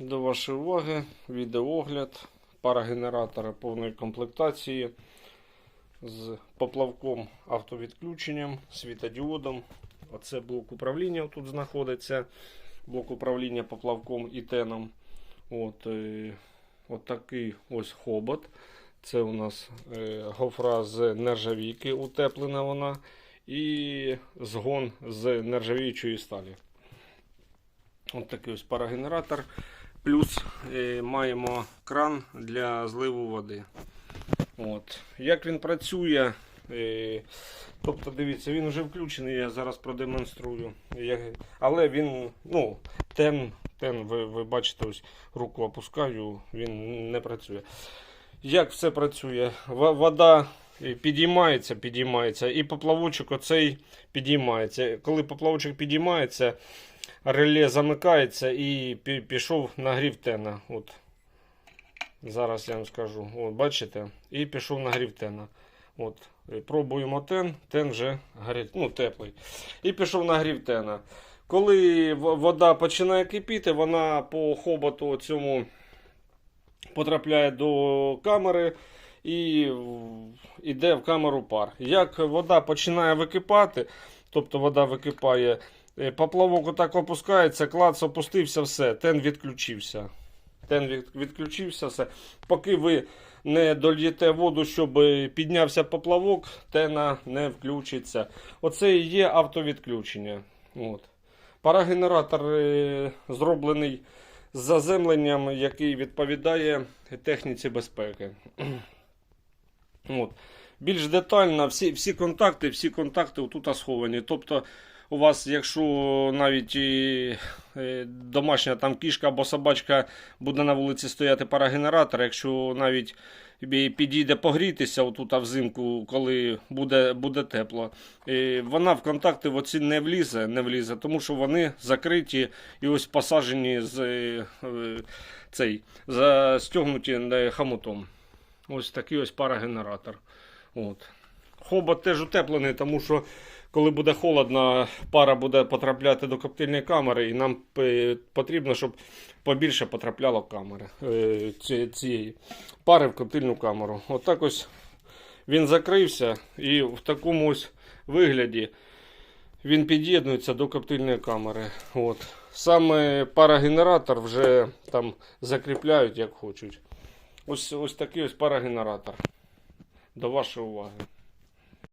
До вашої уваги відеоогляд парагенератора повної комплектації з поплавком автовідключенням, світодіодом. Оце блок управління тут знаходиться. Блок управління поплавком і теном. От, е, от такий ось хобот. Це у нас е, гофра з нержавійки, утеплена вона. І згон з нержавіючої сталі. От такий ось парагенератор. Плюс е, маємо кран для зливу води. От. Як він працює, е, тобто дивіться, він вже включений, я зараз продемонструю. Але він, ну, тен, тен ви, ви бачите, ось руку опускаю, він не працює. Як все працює? Вода е, підіймається, підіймається, і поплавочок оцей підіймається. Коли поплавочок підіймається, реле замикається і пішов нагрів тена. От. Зараз я вам скажу. От, бачите? І пішов нагрів тена. От. Пробуємо тен, тен вже гарять, ну, теплий. І пішов нагрів тена. Коли вода починає кипіти, вона по хоботу цьому потрапляє до камери і йде в камеру пар. Як вода починає википати, тобто вода википає, е, поплавок отак опускається, клац опустився, все, тен відключився. Тен від- відключився, все. Поки ви не дольєте воду, щоб піднявся поплавок, тена не включиться. Оце і є автовідключення. От. Парагенератор е, зроблений з заземленням, який відповідає техніці безпеки. От. Більш детально всі, всі контакти, всі контакти тут сховані. Тобто, у вас, якщо навіть е, домашня там кішка або собачка буде на вулиці стояти парагенератор, якщо навіть підійде погрітися отут взимку, коли буде, буде тепло, е, вона в контакти в оці не влізе, не влізе, тому що вони закриті і ось посаджені з е, цей, застегнуті е, хомутом. Ось такий ось парагенератор. От. Хобот теж утеплений, тому що коли буде холодно, пара буде потрапляти до коптильної камери, і нам потрібно, щоб побільше потрапляло камери е, ці- цієї пари в коптильну камеру. От так ось він закрився і в такому ось вигляді він під'єднується до коптильної камери. От. Саме парагенератор вже там закріпляють як хочуть. Ось, ось такий ось парагенератор. До вашої уваги.